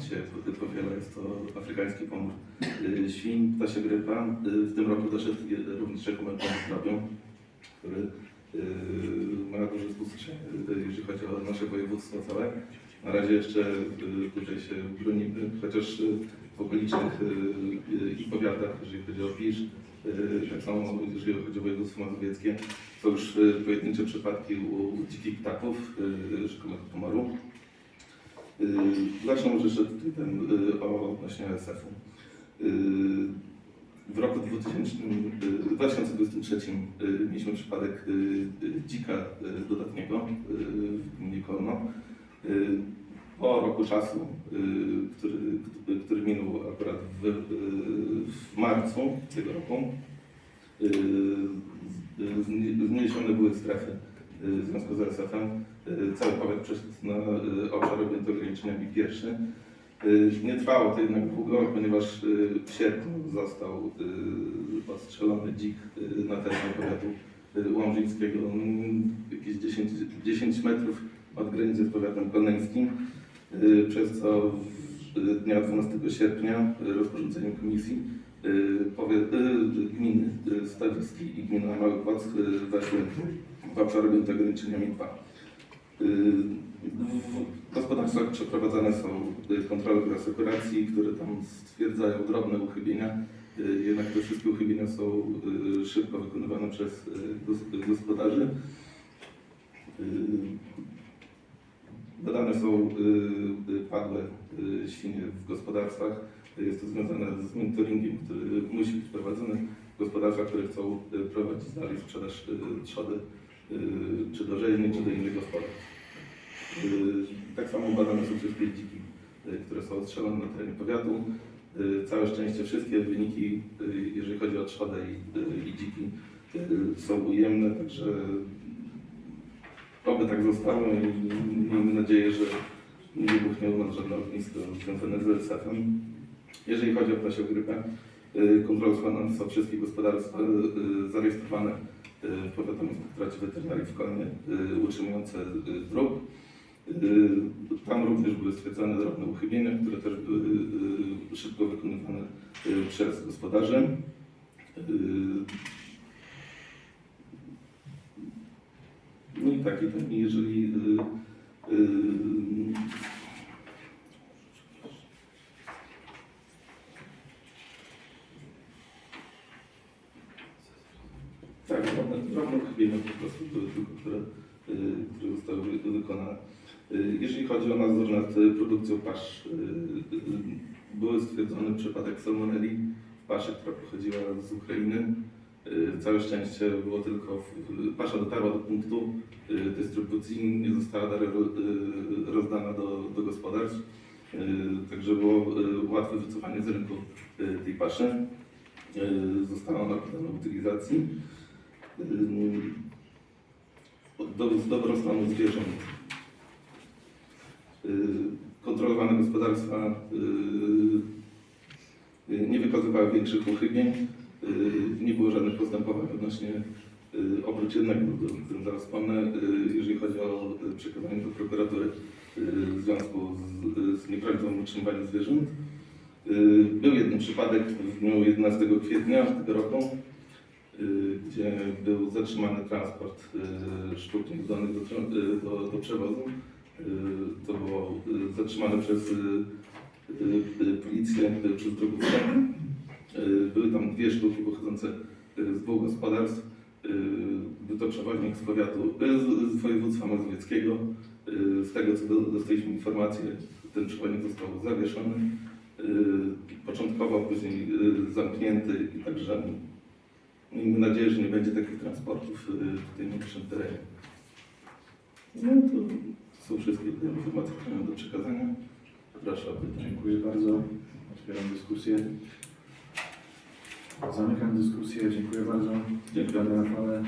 się powiela, jest to afrykański pomór y, świń, ptasia grypa. Y, W tym roku doszedł y, również pomór trapią, który ma duże spustoszenie, jeżeli chodzi o nasze województwo całe. Na razie jeszcze tutaj się bronimy, chociaż w okolicznych i powiatach, jeżeli chodzi o Pisz, tak samo jeżeli chodzi o województwo mazowieckie, są już pojedyncze przypadki u dzikich ptaków, rzekomego pomoru. Y, Zacznę może jeszcze tutaj ten, y, o odnośnie ASF-u. Y, W roku 2000, y, 2023 y, mieliśmy przypadek y, y, dzika y, dodatniego y, w gminie Kolno. Y, Po roku czasu, y, który, który minął akurat w, y, w marcu tego roku, y, z- z- zniesione były strefy y, w związku z ASF-em. Y, Cały powiat przeszedł na y, obszar objęty ograniczeniami pierwszy. Y, Nie trwało to jednak długo, ponieważ w sierpniu został odstrzelony dzik na terenie powiatu łomżyńskiego, mm, jakieś 10, 10 metrów od granicy z powiatem koneńskim, przez co dnia 12 sierpnia rozporządzeniem komisji gminy y, Stawiski i gmina Mały Płack y, weszły w obszar objęty ograniczeniami 2. Y, W gospodarstwach przeprowadzane są y, kontrole reasekuracji, które tam stwierdzają drobne uchybienia. Y, Jednak te wszystkie uchybienia są y, szybko wykonywane przez y, gos- gospodarzy. Y, Badane są y, y, padłe y, świnie w gospodarstwach. Jest to związane z monitoringiem, który musi być prowadzony w gospodarstwach, które chcą y, prowadzić dalej sprzedaż y, trzody y, czy do rzeźni, czy do innych gospodarstw. Tak samo badane są wszystkie dziki, które są odstrzelone na terenie powiatu. Całe szczęście wszystkie wyniki, jeżeli chodzi o trzodę i, i dziki, są ujemne, także oby tak zostało i miejmy nadzieję, że nie wybuchnie u nas żadne ognisko związane z LSF-em. Jeżeli chodzi o ptasią grypę, y, kontrolowane są wszystkie gospodarstwa y, y, w Powiatowym Inspektoracie Weterynarii w Kolnie utrzymujące drób. Tam również były stwierdzone drobne uchybienia, które też były szybko wykonywane przez gospodarzy. No i tak, i jeżeli tak, prostu były tylko, które, które zostały wy- wykonane. Y, Jeżeli chodzi o nadzór nad y, produkcją pasz, y, był stwierdzony przypadek salmonelli w paszy, która pochodziła z Ukrainy. Całe szczęście było tylko, w- pasza dotarła do punktu dystrybucji, nie została rozdana do, do gospodarstw. Także było łatwe wycofanie z rynku tej paszy. Została ona poddana utylizacji. Do, dobrostanu zwierząt y, kontrolowane gospodarstwa y, y, nie wykazywały większych uchybień. Y, Nie było żadnych postępowań odnośnie oprócz jednego, o którym zaraz wspomnę, jeżeli chodzi o przekazanie do prokuratury w związku z, z nieprawidłowym utrzymywaniem zwierząt. Był jeden przypadek w dniu 11 kwietnia tego roku, gdzie był zatrzymany transport y, sztuk niezdolnych do, y, do, do przewozu. Y, To było y, zatrzymane przez y, y, y, policję, y, przez drogówkę. Y, Były tam dwie sztuki pochodzące y, z dwóch gospodarstw. Y, Był to przewoźnik z powiatu, y, z- województwa mazowieckiego. Y, Z tego co do- dostaliśmy informację, ten przewoźnik został zawieszony. Y, Początkowo, później y, zamknięty i także miejmy nadzieję, że nie będzie takich transportów tutaj na naszym terenie. No to, są wszystkie te informacje, które mam do przekazania. Proszę o pytanie. Dziękuję bardzo. Otwieram dyskusję. Zamykam dyskusję. Dziękuję bardzo. Dziękuję. Panie Rafale.